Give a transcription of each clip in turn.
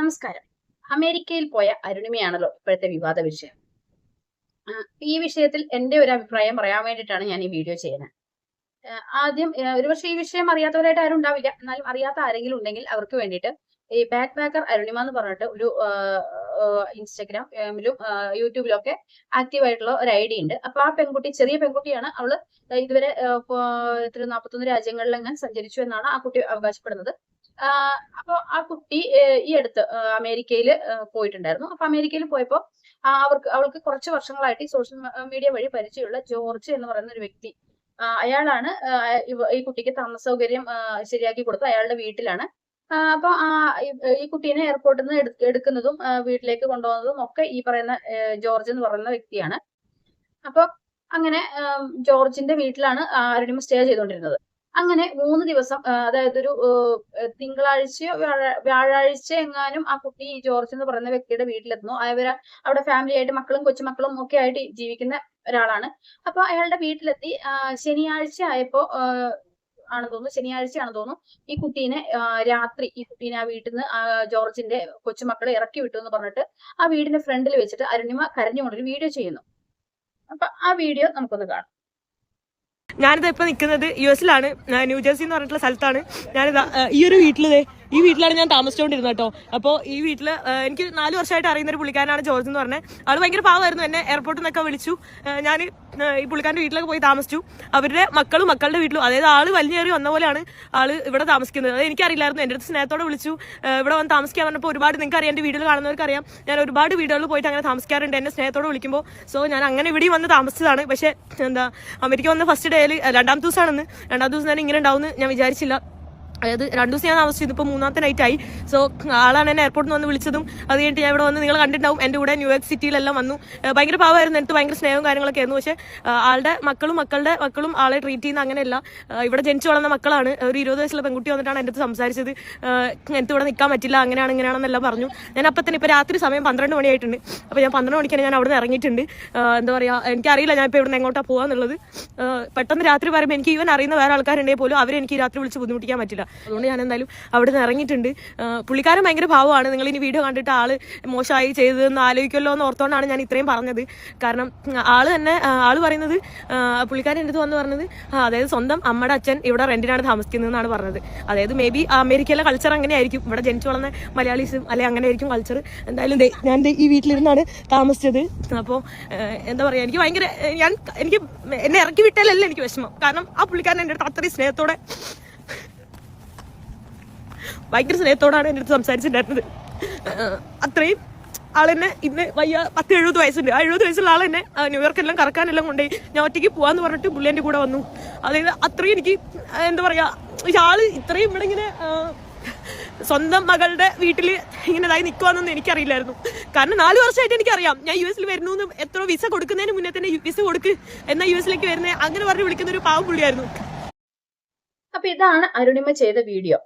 നമസ്കാരം. അമേരിക്കയിൽ പോയ അരുണിമയാണല്ലോ ഇപ്പോഴത്തെ വിവാദ വിഷയം. ഈ വിഷയത്തിൽ എന്റെ ഒരു അഭിപ്രായം പറയാൻ വേണ്ടിയിട്ടാണ് ഞാൻ ഈ വീഡിയോ ചെയ്യുന്നത്. ആദ്യം ഒരുപക്ഷെ ഈ വിഷയം അറിയാത്തവരായിട്ട് ആരും ഉണ്ടാവില്ല. എന്നാലും അറിയാത്ത ആരെങ്കിലും ഉണ്ടെങ്കിൽ അവർക്ക് വേണ്ടിയിട്ട് ഈ ബാക്ക് പാക്കർ അരുണിമ എന്ന് പറഞ്ഞിട്ട് ഒരു ഇൻസ്റ്റഗ്രാമിലും യൂട്യൂബിലും ഒക്കെ ആക്റ്റീവ് ആയിട്ടുള്ള ഒരു ഐഡിയ ഉണ്ട്. അപ്പൊ ആ പെൺകുട്ടി ചെറിയ പെൺകുട്ടിയാണ്. അവൾ ഇതുവരെ നാൽപ്പത്തൊന്ന് രാജ്യങ്ങളിലെങ്ങാൻ സഞ്ചരിച്ചു എന്നാണ് ആ കുട്ടി അവകാശപ്പെടുന്നത്. ആഹ് അപ്പൊ ആ കുട്ടി ഈ അടുത്ത് അമേരിക്കയിൽ പോയിട്ടുണ്ടായിരുന്നു. അപ്പൊ അമേരിക്കയിൽ പോയപ്പോ അവർക്ക് അവൾക്ക് കുറച്ച് വർഷങ്ങളായിട്ട് ഈ സോഷ്യൽ മീഡിയ വഴി പരിചയമുള്ള ജോർജ് എന്ന് പറയുന്ന ഒരു വ്യക്തി അയാളാണ് ഈ കുട്ടിക്ക് താമസ സൗകര്യം ശരിയാക്കി കൊടുത്തത്. അയാളുടെ വീട്ടിലാണ്. അപ്പൊ ഈ- കുട്ടീനെ എയർപോർട്ടിൽ നിന്ന് എടു- എടുക്കുന്നതും വീട്ടിലേക്ക് കൊണ്ടുപോകുന്നതും ഒക്കെ ഈ പറയുന്ന ജോർജ് എന്ന് പറയുന്ന വ്യക്തിയാണ്. അപ്പൊ അങ്ങനെ ജോർജിന്റെ വീട്ടിലാണ് ആരുടെയും സ്റ്റേ ചെയ്തുകൊണ്ടിരുന്നത് അങ്ങനെ മൂന്ന് ദിവസം അതായത് ഒരു തിങ്കളാഴ്ച തിങ്കളാഴ്ചയോ വ്യാഴാഴ്ച എങ്ങാനും ആ കുട്ടി ജോർജ് എന്ന് പറയുന്ന വ്യക്തിയുടെ വീട്ടിലെത്തുന്നു. അവർ അവിടെ ഫാമിലി ആയിട്ട് മക്കളും കൊച്ചുമക്കളും ഒക്കെ ആയിട്ട് ജീവിക്കുന്ന ഒരാളാണ്. അപ്പൊ അയാളുടെ വീട്ടിലെത്തി. ശനിയാഴ്ച ആയപ്പോ ആണ് ആണെന്ന് തോന്നുന്നു ശനിയാഴ്ചയാണെന്ന് തോന്നുന്നു. ഈ കുട്ടീനെ രാത്രി ഈ കുട്ടീനെ ആ വീട്ടിൽ നിന്ന് ജോർജിന്റെ കൊച്ചുമക്കളെ ഇറക്കി വിട്ടു എന്ന് പറഞ്ഞിട്ട് ആ വീടിന്റെ ഫ്രണ്ടിൽ വെച്ചിട്ട് അരുണിമ കരഞ്ഞുകൊണ്ടൊരു വീഡിയോ ചെയ്യുന്നു. അപ്പൊ ആ വീഡിയോ നമുക്കൊന്ന് കാണാം. ഞാനിത് ഇപ്പൊ നിൽക്കുന്നത് യു എസിലാണ് ന്യൂജേഴ്സി എന്ന് പറഞ്ഞിട്ടുള്ള സ്ഥലത്താണ്. ഞാനിത് ഈ ഒരു വീട്ടിൽ ഈ വീട്ടിലാണ് ഞാൻ താമസിച്ചുകൊണ്ടിരുന്നത് കേട്ടോ. അപ്പോൾ ഈ വീട്ടിൽ എനിക്ക് നാല് വർഷമായിട്ട് അറിയുന്ന ഒരു പുള്ളിക്കാരനാണ് ജോർജ് എന്ന് പറഞ്ഞത് അത് ഭയങ്കര പാവമായിരുന്നു എന്നെ എയർപോർട്ടിൽ നിന്നൊക്കെ വിളിച്ചു. ഞാൻ ഈ പുള്ളിക്കാരന്റെ വീട്ടിലൊക്കെ പോയി താമസിച്ചു. അവരുടെ മക്കളും മക്കളുടെ വീട്ടിലും അതായത് ആൾ വലിയേറി വന്ന പോലെയാണ് ആൾ ഇവിടെ താമസിക്കുന്നത്. അത് എനിക്കറിയില്ലായിരുന്നു. എന്റെ അടുത്ത് സ്നേഹത്തോടെ വിളിച്ചു. ഇവിടെ വന്ന് താമസിക്കാൻ പറഞ്ഞപ്പോൾ ഒരുപാട് നിങ്ങൾക്ക് അറിയാം എന്റെ കാണുന്നവർക്ക് അറിയാം. ഞാൻ ഒരുപാട് വീടുകളിൽ പോയിട്ട് അങ്ങനെ താമസിക്കാറുണ്ട് എന്നെ സ്നേഹത്തോടെ വിളിക്കുമ്പോൾ സോ ഞാൻ അങ്ങനെ ഇവിടെയും വന്ന് താമസിച്ചതാണ്. പക്ഷേ എന്താ അമേരിക്ക വന്ന ഫസ്റ്റ് ഡേയിൽ രണ്ടാമത്തെ ദിവസമാണെന്ന്. രണ്ടാമത്തെ ദിവസം തന്നെ ഇങ്ങനെ ഉണ്ടാവുമെന്ന് ഞാൻ വിചാരിച്ചില്ല. അതായത് രണ്ടു ദിവസം ഞാൻ താമസിച്ചു ഇപ്പോൾ മൂന്നാമത്തെ നൈറ്റ് ആയി. സോ ആളാണ് എന്നെ എയർപോർട്ടിൽ നിന്ന് വന്ന് വിളിച്ചതും അത് കഴിഞ്ഞിട്ട് ഞാൻ ഇവിടെ വന്ന് നിങ്ങൾ കണ്ടിട്ടുണ്ടാവും. എന്റെ കൂടെ ന്യൂയോർക്ക് സിറ്റിയിലെല്ലാം വന്നു. ഭയങ്കര പാവമായിരുന്നു എനിക്ക് ഭയങ്കര സ്നേഹവും കാര്യങ്ങളൊക്കെ ആയിരുന്നു. പക്ഷേ ആളുടെ മക്കളും മക്കളുടെ മക്കളും ആളെ ട്രീറ്റ് ചെയ്യുന്ന അങ്ങനെയല്ല. ഇവിടെ ജനിച്ചു വളർന്ന മക്കളാണ്. ഒരു ഇരുപത് വയസ്സുള്ള പെൺകുട്ടി വന്നിട്ടാണ് എന്റെ അടുത്ത് സംസാരിച്ചത്. എനിക്ക് ഇവിടെ നിൽക്കാൻ പറ്റില്ല അങ്ങനെയാണ് ഇങ്ങനെയാണെന്നെല്ലാം പറഞ്ഞു. ഞാൻ അപ്പം തന്നെ ഇപ്പോൾ രാത്രി സമയം പന്ത്രണ്ട് മണിയായിട്ടുണ്ട് അപ്പോൾ ഞാൻ പന്ത്രണ്ട് മണിക്കാണ് ഞാൻ അവിടെ നിന്ന് ഇറങ്ങിയിട്ടുണ്ട് എന്താ പറയുക എനിക്കറിയില്ല ഞാൻ ഇപ്പോൾ ഇവിടെ നിന്ന് എങ്ങോട്ടാണ് പോകാന്നുള്ളത് പെട്ടെന്ന് രാത്രി പറയുമ്പോൾ എനിക്ക് ഈവൻ അറിയുന്ന വേറെ ആൾക്കാരുണ്ടെങ്കിൽ പോലും അവരെനിക്ക് രാത്രി വിളിച്ച് ബുദ്ധിമുട്ടിക്കാൻ പറ്റില്ല. അതുകൊണ്ട് ഞാൻ എന്തായാലും അവിടെ നിന്ന് ഇറങ്ങിയിട്ടുണ്ട് പുള്ളിക്കാരൻ ഭയങ്കര ഭാവമാണ്. നിങ്ങൾ ഇനി വീഡിയോ കണ്ടിട്ട് ആൾ മോശമായി ചെയ്തതെന്ന് ആലോചിക്കുമല്ലോ എന്ന് ഓർത്തോണ്ടാണ് ഞാൻ ഇത്രയും പറഞ്ഞത്. കാരണം ആൾ തന്നെ ആൾ പറയുന്നത് പുള്ളിക്കാരൻ എന്റെ അടുത്ത് വന്ന് പറഞ്ഞത് അതായത് സ്വന്തം അമ്മയുടെ അച്ഛൻ ഇവിടെ റെന്റിനാണ് താമസിക്കുന്നതെന്നാണ് പറഞ്ഞത്. അതായത് മേ ബി അമേരിക്കയിലെ കൾച്ചർ അങ്ങനെയായിരിക്കും ഇവിടെ ജനിച്ചു വളർന്ന മലയാളീസും അല്ലെ അങ്ങനെ ആയിരിക്കും കൾച്ചർ എന്തായാലും ഞാൻ ഈ വീട്ടിലിരുന്നാണ് താമസിച്ചത്. അപ്പോൾ എന്താ പറയുക എനിക്ക് ഭയങ്കര ഞാൻ എനിക്ക് എന്നെ ഇറക്കി വിട്ടാലല്ല എനിക്ക് വിഷമം. കാരണം ആ പുള്ളിക്കാരൻ എന്റെ അടുത്ത് അത്രയും സ്നേഹത്തോടെ ഭയങ്കര സ്നേഹത്തോടാണ് എന്റെ അടുത്ത് സംസാരിച്ചിട്ടുണ്ടായിരുന്നത്. അത്രയും ആളെന്നെ ഇന്ന് വയ്യ പത്ത് എഴുപത് വയസ്സുണ്ട്. ആ എഴുപത് വയസ്സുള്ള ആളെന്നെ ന്യൂയോർക്ക് ന്യൂയോർക്കെല്ലാം കറക്കാനെല്ലാം കൊണ്ടുപോയി. ഞാൻ ഒറ്റയ്ക്ക് പോവാന്ന് പറഞ്ഞിട്ട് പുള്ളിന്റെ കൂടെ വന്നു. അതായത് അത്രയും എനിക്ക് എന്താ പറയാ ഈ ആൾ ഇത്രയും ഇവിടെ ഇങ്ങനെ സ്വന്തം മകളുടെ വീട്ടിൽ ഇങ്ങനെ ഇതായി നിൽക്കുവാന്നൊന്നും എനിക്കറിയില്ലായിരുന്നു. കാരണം നാല് വർഷമായിട്ട് എനിക്കറിയാം. ഞാൻ യു എസിൽ വരുന്നു എത്ര വിസ കൊടുക്കുന്നതിന് മുന്നേ തന്നെ വിസ കൊടുക്ക് എന്നാ യു എസിലേക്ക് വരുന്നത് അങ്ങനെ പറഞ്ഞ് വിളിക്കുന്ന ഒരു പാവം പുള്ളിയായിരുന്നു. അപ്പൊ ഇതാണ് അരുണിമ ചെയ്ത വീഡിയോ.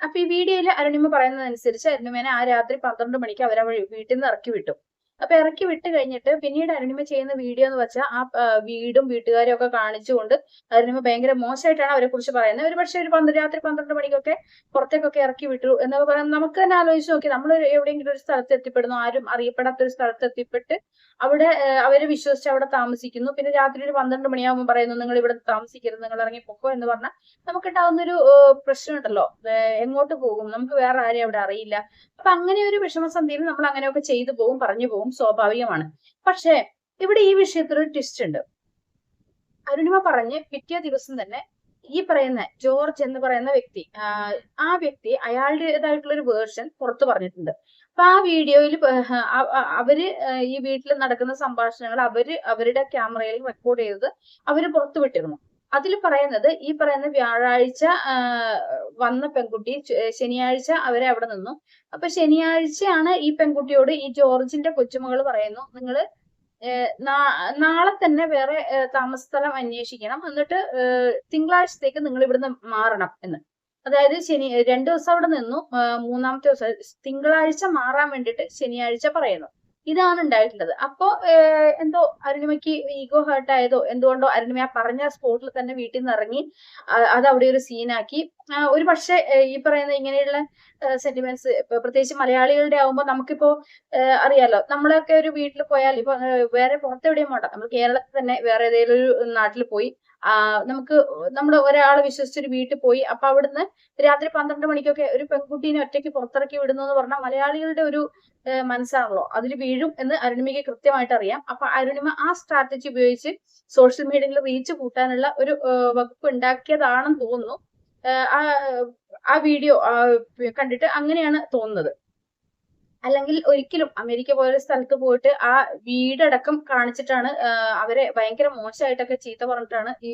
അപ്പൊ ഈ വീഡിയോയിൽ അരുണിമ പറയുന്നതനുസരിച്ച് അരുണിമേനെ ആ രാത്രി പന്ത്രണ്ട് മണിക്ക് അവരെ വീട്ടിൽ നിന്ന് ഇറക്കി വിട്ടു. അപ്പൊ ഇറക്കി വിട്ട് കഴിഞ്ഞിട്ട് പിന്നീട് അരുണിമ ചെയ്യുന്ന വീഡിയോ എന്ന് വെച്ചാൽ ആ വീടും വീട്ടുകാരും ഒക്കെ കാണിച്ചുകൊണ്ട് അരുണിമ ഭയങ്കര മോശമായിട്ടാണ് അവരെ കുറിച്ച് പറയുന്നത്. ഒരു പക്ഷേ ഒരു പന്ത്രണ്ട് രാത്രി പന്ത്രണ്ട് മണിക്കൊക്കെ പുറത്തേക്കൊക്കെ ഇറക്കി വിട്ടു എന്നൊക്കെ പറയാൻ നമുക്ക് തന്നെ ആലോചിച്ച് നോക്കി നമ്മൾ എവിടെയെങ്കിലും ഒരു സ്ഥലത്ത് എത്തിപ്പെടുന്നു ആരും അറിയപ്പെടാത്ത ഒരു സ്ഥലത്ത് എത്തിപ്പെട്ട് അവിടെ അവരെ വിശ്വസിച്ച് അവിടെ താമസിക്കുന്നു. പിന്നെ രാത്രി ഒരു പന്ത്രണ്ട് മണിയാകുമ്പോൾ പറയുന്നു നിങ്ങൾ ഇവിടെ താമസിക്കരുത് നിങ്ങൾ ഇറങ്ങി പൊക്കോ എന്ന് പറഞ്ഞാൽ നമുക്കുണ്ടാവുന്ന ഒരു പ്രശ്നമുണ്ടല്ലോ എങ്ങോട്ട് പോകും? നമുക്ക് വേറെ ആരെയും അവിടെ അറിയില്ല. അപ്പൊ അങ്ങനെ ഒരു വിഷമസന്ധിയിൽ നമ്മൾ അങ്ങനെയൊക്കെ ചെയ്തു പോകും പറഞ്ഞു പോകും. സ്വാഭാവികമാണ്. പക്ഷേ ഇവിടെ ഈ വിഷയത്തിൽ ഒരു ട്വിസ്റ്റ് ഉണ്ട്. അരുണിമ പറഞ്ഞ് പിറ്റേ ദിവസം തന്നെ ഈ പറയുന്ന ജോർജ് എന്ന് പറയുന്ന വ്യക്തി ആ വ്യക്തി അയാളുടേതായിട്ടുള്ള ഒരു വേർഷൻ പുറത്തു പറഞ്ഞിട്ടുണ്ട്. അപ്പൊ ആ വീഡിയോയിൽ അവർ ഈ വീട്ടിൽ നടക്കുന്ന സംഭാഷണങ്ങൾ അവർ അവരുടെ ക്യാമറയിൽ റെക്കോർഡ് ചെയ്തത് അവർ പുറത്തു വിട്ടിരുന്നു. അതിൽ പറയുന്നത് ഈ പറയുന്ന വ്യാഴാഴ്ച വന്ന പെൺകുട്ടി ശനിയാഴ്ച അവരെ അവിടെ നിന്നു. അപ്പൊ ശനിയാഴ്ചയാണ് ഈ പെൺകുട്ടിയോട് ഈ ജോർജിന്റെ കൊച്ചുമകൾ പറയുന്നു നിങ്ങൾ നാളെ തന്നെ വേറെ താമസസ്ഥലം താമസ സ്ഥലം അന്വേഷിക്കണം. എന്നിട്ട് തിങ്കളാഴ്ചത്തേക്ക് നിങ്ങൾ ഇവിടുന്ന് മാറണം എന്ന്. അതായത് ശനി രണ്ടു ദിവസം അവിടെ നിന്നു മൂന്നാമത്തെ ദിവസം തിങ്കളാഴ്ച മാറാൻ വേണ്ടിയിട്ട് ശനിയാഴ്ച പറയുന്നു. ഇതാണ് ഉണ്ടായിട്ടുള്ളത്. അപ്പോ എന്തോ അരുണിമയ്ക്ക് ഈഗോ ഹേർട്ട് ആയതോ എന്തുകൊണ്ടോ അരുണിമ ആ പറഞ്ഞ സ്പോട്ടിൽ തന്നെ വീട്ടിൽ നിന്ന് ഇറങ്ങി അത് അവിടെ ഒരു സീനാക്കി ഒരു പക്ഷേ ഈ പറയുന്ന ഇങ്ങനെയുള്ള സെന്റിമെന്റ്സ് പ്രത്യേകിച്ച് മലയാളികളുടെ ആവുമ്പോൾ നമുക്കിപ്പോ അറിയാലോ നമ്മളൊക്കെ ഒരു വീട്ടിൽ പോയാൽ ഇപ്പൊ വേറെ പുറത്തെവിടെയും വേണ്ട നമ്മൾ കേരളത്തിൽ തന്നെ വേറെ ഏതെങ്കിലും ഒരു നാട്ടിൽ പോയി നമുക്ക് നമ്മൾ ഒരാളെ വിശ്വസിച്ചൊരു വീട്ടിൽ പോയി അപ്പൊ അവിടുന്ന് രാത്രി പന്ത്രണ്ട് മണിക്കൊക്കെ ഒരു പെൺകുട്ടീനെ ഒറ്റയ്ക്ക് പുറത്തിറക്കി വിടുന്നു എന്ന് പറഞ്ഞാൽ മലയാളികളുടെ ഒരു മനസ്സാണല്ലോ. അതിൽ വീഴും എന്ന് അരുണിമയ്ക്ക് കൃത്യമായിട്ട് അറിയാം. അപ്പൊ അരുണിമ ആ സ്ട്രാറ്റജി ഉപയോഗിച്ച് സോഷ്യൽ മീഡിയയിൽ റീച്ച് കൂട്ടാനുള്ള ഒരു വകുപ്പ് ഉണ്ടാക്കിയതാണെന്ന് തോന്നുന്നു. ആ വീഡിയോ കണ്ടിട്ട് അങ്ങനെയാണ് തോന്നുന്നത്. അല്ലെങ്കിൽ ഒരിക്കലും അമേരിക്ക പോലൊരു സ്ഥലത്ത് പോയിട്ട് ആ വീടടക്കം കാണിച്ചിട്ടാണ് അവരെ ഭയങ്കര മോശമായിട്ടൊക്കെ ചീത്ത പറഞ്ഞിട്ടാണ് ഈ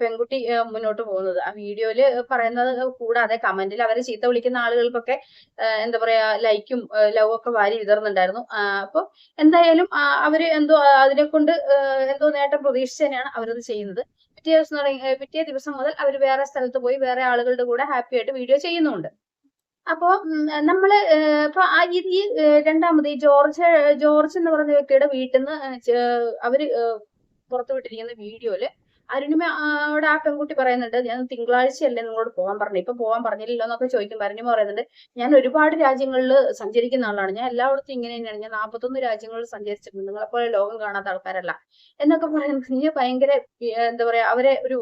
പെൺകുട്ടി മുന്നോട്ട് പോകുന്നത്. ആ വീഡിയോയിൽ പറയുന്നത് കൂടാതെ കമന്റിൽ അവരെ ചീത്ത വിളിക്കുന്ന ആളുകൾക്കൊക്കെ എന്താ പറയാ ലൈക്കും ലവ് ഒക്കെ വാരി വിതർന്നുണ്ടായിരുന്നു ആഹ് അപ്പൊ എന്തായാലും അവർ എന്തോ അതിനെ കൊണ്ട് എന്തോ നേട്ടം പ്രതീക്ഷിച്ച് തന്നെയാണ് അവരത് ചെയ്യുന്നത്. പിറ്റേ ദിവസം തുടങ്ങി പിറ്റേ ദിവസം മുതൽ അവർ വേറെ സ്ഥലത്ത് പോയി വേറെ ആളുകളുടെ കൂടെ ഹാപ്പി ആയിട്ട് വീഡിയോ ചെയ്യുന്നുണ്ട്. അപ്പോ നമ്മൾ ഇപ്പൊ ഈ രണ്ടാമത് ഈ ജോർജ് ജോർജ് എന്ന് പറഞ്ഞ വ്യക്തിയുടെ വീട്ടിൽ നിന്ന് അവർ പുറത്തുവിട്ടിരിക്കുന്ന വീഡിയോയിൽ അരുണിമ അവിടെ ആ പെൺകുട്ടി പറയുന്നുണ്ട് ഞാൻ തിങ്കളാഴ്ചയല്ലേ നിങ്ങളോട് പോകാൻ പറഞ്ഞു. ഇപ്പൊ പോകാൻ പറഞ്ഞില്ലല്ലോ എന്നൊക്കെ ചോദിക്കും അരുണിമ പറയുന്നുണ്ട് ഞാൻ ഒരുപാട് രാജ്യങ്ങളിൽ സഞ്ചരിക്കുന്ന ആളാണ്. ഞാൻ എല്ലായിടത്തും ഇങ്ങനെ തന്നെയാണ്. ഞാൻ നാൽപ്പത്തൊന്ന് രാജ്യങ്ങളിൽ സഞ്ചരിച്ചിട്ടുണ്ട്. നിങ്ങളെപ്പോലെ ലോകം കാണാത്ത ആൾക്കാരല്ല. എന്നൊക്കെ പറയുന്നത് നീ ഭയങ്കര എന്താ പറയാ അവരെ ഒരു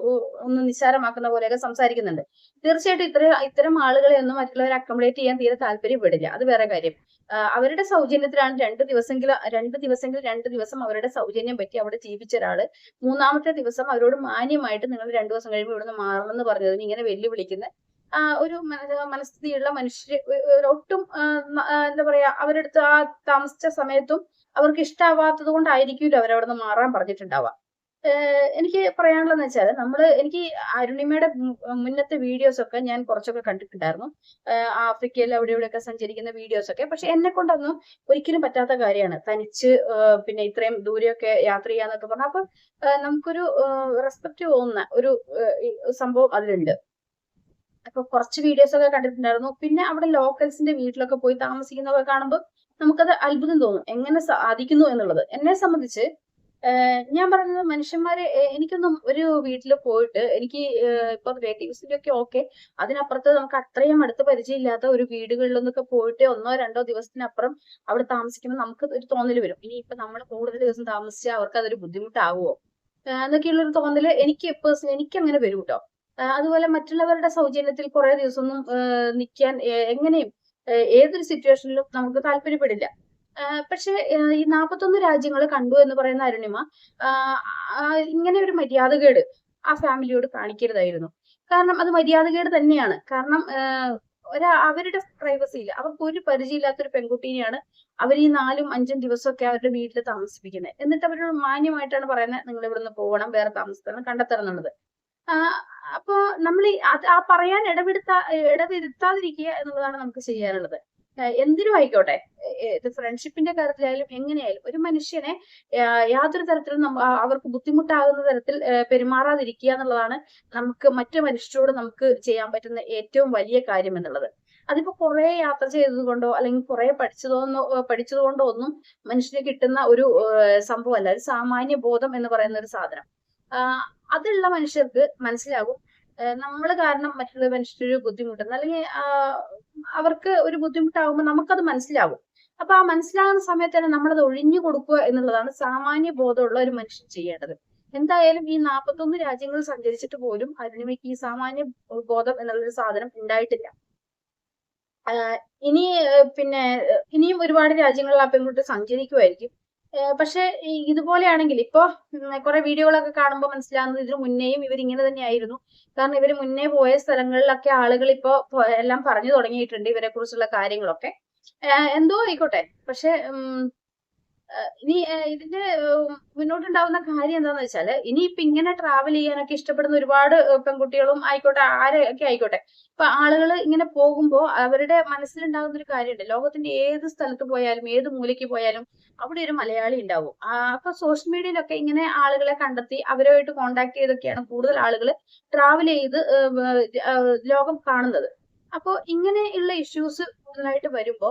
ഒന്ന് നിസ്സാരമാക്കുന്ന പോലെയൊക്കെ സംസാരിക്കുന്നുണ്ട്. തീർച്ചയായിട്ടും ഇത്ര ഇത്തരം ആളുകളെ ഒന്നും മറ്റുള്ളവരെ അക്കോമഡേറ്റ് ചെയ്യാൻ തീരെ താല്പര്യപ്പെടില്ല. അത് വേറെ കാര്യം. അവരുടെ സൗജന്യത്തിലാണ് രണ്ട് ദിവസമെങ്കിലും രണ്ട് ദിവസമെങ്കിലും രണ്ട് ദിവസം അവരുടെ സൗജന്യം പറ്റി അവിടെ ജീവിച്ച ഒരാൾ. മൂന്നാമത്തെ ദിവസം അവരോട് മാന്യമായിട്ട് നിങ്ങൾ രണ്ടു ദിവസം കഴിയുമ്പോൾ ഇവിടുന്ന് മാറണം എന്ന് പറഞ്ഞതിന് ഇങ്ങനെ വെല്ലുവിളിക്കുന്ന. ആ ഒരു മന- മനസ്ഥിതിയുള്ള മനുഷ്യർ ഒട്ടും എന്താ പറയാ അവരെടുത്ത് ആ താമസിച്ച സമയത്തും അവർക്ക് ഇഷ്ടാവാത്തത് കൊണ്ടായിരിക്കുമല്ലോ അവരവിടെ നിന്ന് മാറാൻ പറഞ്ഞിട്ടുണ്ടാവുക. എനിക്ക് പറയാനുള്ളതെന്ന് വെച്ചാൽ നമ്മൾ എനിക്ക് അരുണിമയുടെ മുന്നത്തെ വീഡിയോസ് ഒക്കെ ഞാൻ കുറച്ചൊക്കെ കണ്ടിട്ടുണ്ടായിരുന്നു. ആഫ്രിക്കയിൽ അവിടെ ഇവിടെയൊക്കെ സഞ്ചരിക്കുന്ന വീഡിയോസ് ഒക്കെ. പക്ഷെ എന്നെ കൊണ്ടൊന്നും ഒരിക്കലും പറ്റാത്ത കാര്യമാണ്. തനിച്ച് പിന്നെ ഇത്രയും ദൂരെയൊക്കെ യാത്ര ചെയ്യാന്നൊക്കെ പറഞ്ഞാൽ അപ്പൊ നമുക്കൊരു റെസ്പെക്ട് തോന്നുന്ന ഒരു സംഭവം അതിലുണ്ട്. അപ്പൊ കുറച്ച് വീഡിയോസ് ഒക്കെ കണ്ടിട്ടുണ്ടായിരുന്നു. പിന്നെ അവിടെ ലോക്കൽസിന്റെ വീട്ടിലൊക്കെ പോയി താമസിക്കുന്നതൊക്കെ കാണുമ്പോൾ നമുക്കത് അത്ഭുതം തോന്നും. എങ്ങനെ സാധിക്കുന്നു എന്നുള്ളത്. എന്നെ സംബന്ധിച്ച് ഞാൻ പറഞ്ഞത് മനുഷ്യന്മാരെ എനിക്കൊന്നും ഒരു വീട്ടിൽ പോയിട്ട് എനിക്ക് ഇപ്പൊ റിലേറ്റീവ്സിന്റെ ഒക്കെ ഓക്കെ അതിനപ്പുറത്ത് നമുക്ക് അത്രയും അടുത്ത് പരിചയമില്ലാത്ത ഒരു വീടുകളിലൊന്നൊക്കെ പോയിട്ട് ഒന്നോ രണ്ടോ ദിവസത്തിനപ്പുറം അവിടെ താമസിക്കുമ്പോൾ നമുക്ക് ഒരു തോന്നൽ വരും. ഇനി ഇപ്പൊ നമ്മൾ കൂടുതൽ ദിവസം താമസിച്ചാൽ അവർക്ക് അതൊരു ബുദ്ധിമുട്ടാവുമോ എന്നൊക്കെയുള്ളൊരു തോന്നൽ എനിക്ക് പേഴ്സണലി എനിക്ക് അങ്ങനെ വരും കേട്ടോ അതുപോലെ മറ്റുള്ളവരുടെ സൗജന്യത്തിൽ കുറെ ദിവസമൊന്നും നിൽക്കാൻ എങ്ങനെയും ഏതൊരു സിറ്റുവേഷനിലും നമുക്ക് താല്പര്യപ്പെടില്ല. പക്ഷെ ഈ നാൽപ്പത്തൊന്ന് രാജ്യങ്ങൾ കണ്ടു എന്ന് പറയുന്ന അരുണിമ ഇങ്ങനെ ഒരു മര്യാദകേട് ആ ഫാമിലിയോട് കാണിക്കരുതായിരുന്നു. കാരണം അത് മര്യാദകേട് തന്നെയാണ്. കാരണം ഒരാ അവരുടെ പ്രൈവസിയിൽ അവർക്ക് ഒരു പരിചയമില്ലാത്ത ഒരു പെൺകുട്ടീനെയാണ് അവർ ഈ നാലും അഞ്ചും ദിവസമൊക്കെ അവരുടെ വീട്ടിൽ താമസിപ്പിക്കുന്നത് എന്നിട്ട് അവരോട് മാന്യമായിട്ടാണ് പറയുന്നത് നിങ്ങൾ ഇവിടുന്ന് പോകണം വേറെ താമസിക്കണം കണ്ടെത്തണം എന്നുള്ളത് അപ്പോ നമ്മൾ ആ പറയാൻ ഇടപെടുത്താ ഇടവരുത്താതിരിക്കുക എന്നുള്ളതാണ് നമുക്ക് ചെയ്യാനുള്ളത്. എന്തിനും ആയിക്കോട്ടെ. ഇത് ഫ്രണ്ട്ഷിപ്പിന്റെ കാര്യത്തിലായാലും എങ്ങനെയായാലും ഒരു മനുഷ്യനെ യാതൊരു തരത്തിലും അവർക്ക് ബുദ്ധിമുട്ടാകുന്ന തരത്തിൽ പെരുമാറാതിരിക്കുക എന്നുള്ളതാണ് നമുക്ക് മറ്റു മനുഷ്യരോട് നമുക്ക് ചെയ്യാൻ പറ്റുന്ന ഏറ്റവും വലിയ കാര്യം എന്നുള്ളത്. അതിപ്പോ കുറെ യാത്ര ചെയ്തതുകൊണ്ടോ അല്ലെങ്കിൽ കുറെ പഠിച്ചതോന്നോ പഠിച്ചതുകൊണ്ടോ ഒന്നും മനുഷ്യന് കിട്ടുന്ന ഒരു സംഭവമല്ല. ഒരു സാമാന്യ ബോധം എന്ന് പറയുന്ന ഒരു സാധനം. അതുള്ള മനുഷ്യർക്ക് മനസ്സിലാകും നമ്മൾ കാരണം മറ്റുള്ള മനുഷ്യരൊരു ബുദ്ധിമുട്ടുന്നു അല്ലെങ്കിൽ അവർക്ക് ഒരു ബുദ്ധിമുട്ടാകുമ്പോൾ നമുക്കത് മനസ്സിലാവും. അപ്പൊ ആ മനസ്സിലാകുന്ന സമയത്ത് തന്നെ നമ്മളത് ഒഴിഞ്ഞു കൊടുക്കുക എന്നുള്ളതാണ് സാമാന്യ ബോധമുള്ള ഒരു മനുഷ്യൻ ചെയ്യേണ്ടത്. എന്തായാലും ഈ നാൽപ്പത്തൊന്ന് രാജ്യങ്ങൾ സഞ്ചരിച്ചിട്ട് പോലും അരുണിമയ്ക്ക് ഈ സാമാന്യ ബോധം എന്നുള്ളൊരു സാധനം ഉണ്ടായിട്ടില്ല. ഇനി പിന്നെ ഇനിയും ഒരുപാട് രാജ്യങ്ങളിൽ ആ പെൺകുട്ടി സഞ്ചരിക്കുമായിരിക്കും പക്ഷെ ഇതുപോലെയാണെങ്കിൽ ഇപ്പോ കുറെ വീഡിയോകളൊക്കെ കാണുമ്പോൾ മനസ്സിലാകുന്നത് ഇതിനു മുന്നേയും ഇവർ ഇങ്ങനെ തന്നെയായിരുന്നു. കാരണം ഇവർ മുന്നേ പോയ സ്ഥലങ്ങളിലൊക്കെ ആളുകൾ ഇപ്പോ എല്ലാം പറഞ്ഞു തുടങ്ങിയിട്ടുണ്ട് ഇവരെ കുറിച്ചുള്ള കാര്യങ്ങളൊക്കെ. എന്തോ ആയിക്കോട്ടെ. പക്ഷെ ഇനി ഇതിന്റെ മുന്നോട്ടുണ്ടാവുന്ന കാര്യം എന്താന്ന് വെച്ചാൽ ഇനി ഇപ്പൊ ഇങ്ങനെ ട്രാവൽ ചെയ്യാനൊക്കെ ഇഷ്ടപ്പെടുന്ന ഒരുപാട് പെൺകുട്ടികളും ആയിക്കോട്ടെ ആരൊക്കെ ആയിക്കോട്ടെ ഇപ്പൊ ആളുകൾ ഇങ്ങനെ പോകുമ്പോൾ അവരുടെ മനസ്സിലുണ്ടാകുന്ന ഒരു കാര്യമുണ്ട്. ലോകത്തിന്റെ ഏത് സ്ഥലത്ത് പോയാലും ഏത് മൂലയ്ക്ക് പോയാലും അവിടെ ഒരു മലയാളി ഉണ്ടാവും. അപ്പൊ സോഷ്യൽ മീഡിയയിലൊക്കെ ഇങ്ങനെ ആളുകളെ കണ്ടെത്തി അവരുമായിട്ട് കോണ്ടാക്ട് ചെയ്തൊക്കെയാണ് കൂടുതൽ ആളുകൾ ട്രാവൽ ചെയ്ത് ലോകം കാണുന്നത്. അപ്പോ ഇങ്ങനെയുള്ള ഇഷ്യൂസ് കൂടുതലായിട്ട് വരുമ്പോ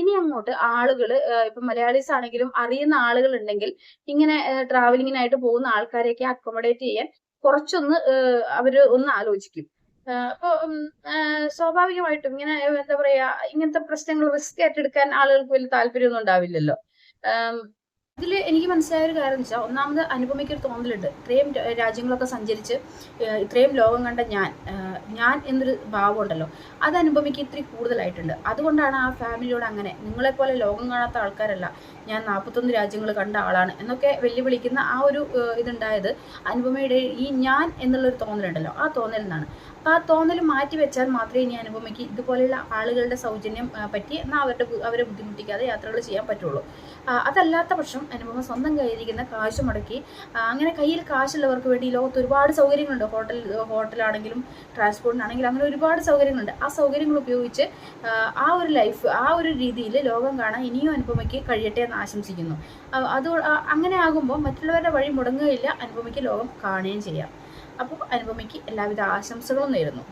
ഇനി അങ്ങോട്ട് ആളുകൾ ഇപ്പൊ മലയാളീസ് ആണെങ്കിലും അറിയുന്ന ആളുകൾ ഉണ്ടെങ്കിൽ ഇങ്ങനെ ട്രാവലിങ്ങിനായിട്ട് പോകുന്ന ആൾക്കാരെയൊക്കെ അക്കോമഡേറ്റ് ചെയ്യാൻ കുറച്ചൊന്ന് അവർ ഒന്ന് ആലോചിക്കും. അപ്പോൾ സ്വാഭാവികമായിട്ടും ഇങ്ങനെ എന്താ പറയാ ഇങ്ങനത്തെ പ്രശ്നങ്ങൾ റിസ്ക് ഏറ്റെടുക്കാൻ ആളുകൾക്ക് വലിയ താല്പര്യമൊന്നും ഉണ്ടാവില്ലല്ലോ. ഇതിൽ എനിക്ക് മനസ്സിലായ ഒരു കാര്യം വെച്ചാൽ ഒന്നാമത് അനുപമയ്ക്ക് ഒരു തോന്നലുണ്ട്. ഇത്രയും രാജ്യങ്ങളൊക്കെ സഞ്ചരിച്ച് ഇത്രയും ലോകം കണ്ട ഞാൻ ഞാൻ എന്നൊരു ഭാവം ഉണ്ടല്ലോ. അത് അനുപമയ്ക്ക് ഇത്തിരി കൂടുതലായിട്ടുണ്ട്. അതുകൊണ്ടാണ് ആ ഫാമിലിയോട് അങ്ങനെ നിങ്ങളെപ്പോലെ ലോകം കാണാത്ത ആൾക്കാരല്ല. ഞാൻ നാൽപ്പത്തൊന്ന് രാജ്യങ്ങൾ കണ്ട ആളാണ് എന്നൊക്കെ വെല്ലുവിളിക്കുന്ന ആ ഒരു ഇതുണ്ടായത് അനുപമയുടെ ഈ ഞാൻ എന്നുള്ളൊരു തോന്നലുണ്ടല്ലോ. ആ തോന്നലിൽ നിന്നാണ് അപ്പോൾ ആ തോന്നൽ മാറ്റി വെച്ചാൽ മാത്രമേ ഇനി അനുപമയ്ക്ക് ഇതുപോലെയുള്ള ആളുകളുടെ സൗജന്യം പറ്റി എന്നാൽ അവരുടെ അവരെ ബുദ്ധിമുട്ടിക്കാതെ യാത്രകൾ ചെയ്യാൻ പറ്റുള്ളൂ. അതല്ലാത്ത പക്ഷം അനുപമ സ്വന്തം കയ്യിരിക്കുന്ന കാശ് മുടക്കി അങ്ങനെ കയ്യിൽ കാശുള്ളവർക്ക് വേണ്ടി ലോകത്ത് ഒരുപാട് സൗകര്യങ്ങളുണ്ട്. ഹോട്ടൽ ഹോട്ടലാണെങ്കിലും ട്രാൻസ്പോർട്ടിനാണെങ്കിലും അങ്ങനെ ഒരുപാട് സൗകര്യങ്ങളുണ്ട്. ആ സൗകര്യങ്ങൾ ഉപയോഗിച്ച് ആ ഒരു ലൈഫ് ആ ഒരു രീതിയിൽ ലോകം കാണാൻ ഇനിയും അനുപമയ്ക്ക് കഴിയട്ടെ എന്ന് ആശംസിക്കുന്നു. അത് അങ്ങനെ ആകുമ്പോൾ മറ്റുള്ളവരുടെ വഴി മുടങ്ങുകയില്ല. അനുപമയ്ക്ക് ലോകം കാണുകയും ചെയ്യാം. അപ്പോൾ അനുപമയ്ക്ക് എല്ലാവിധ ആശംസകളും നേരുന്നു.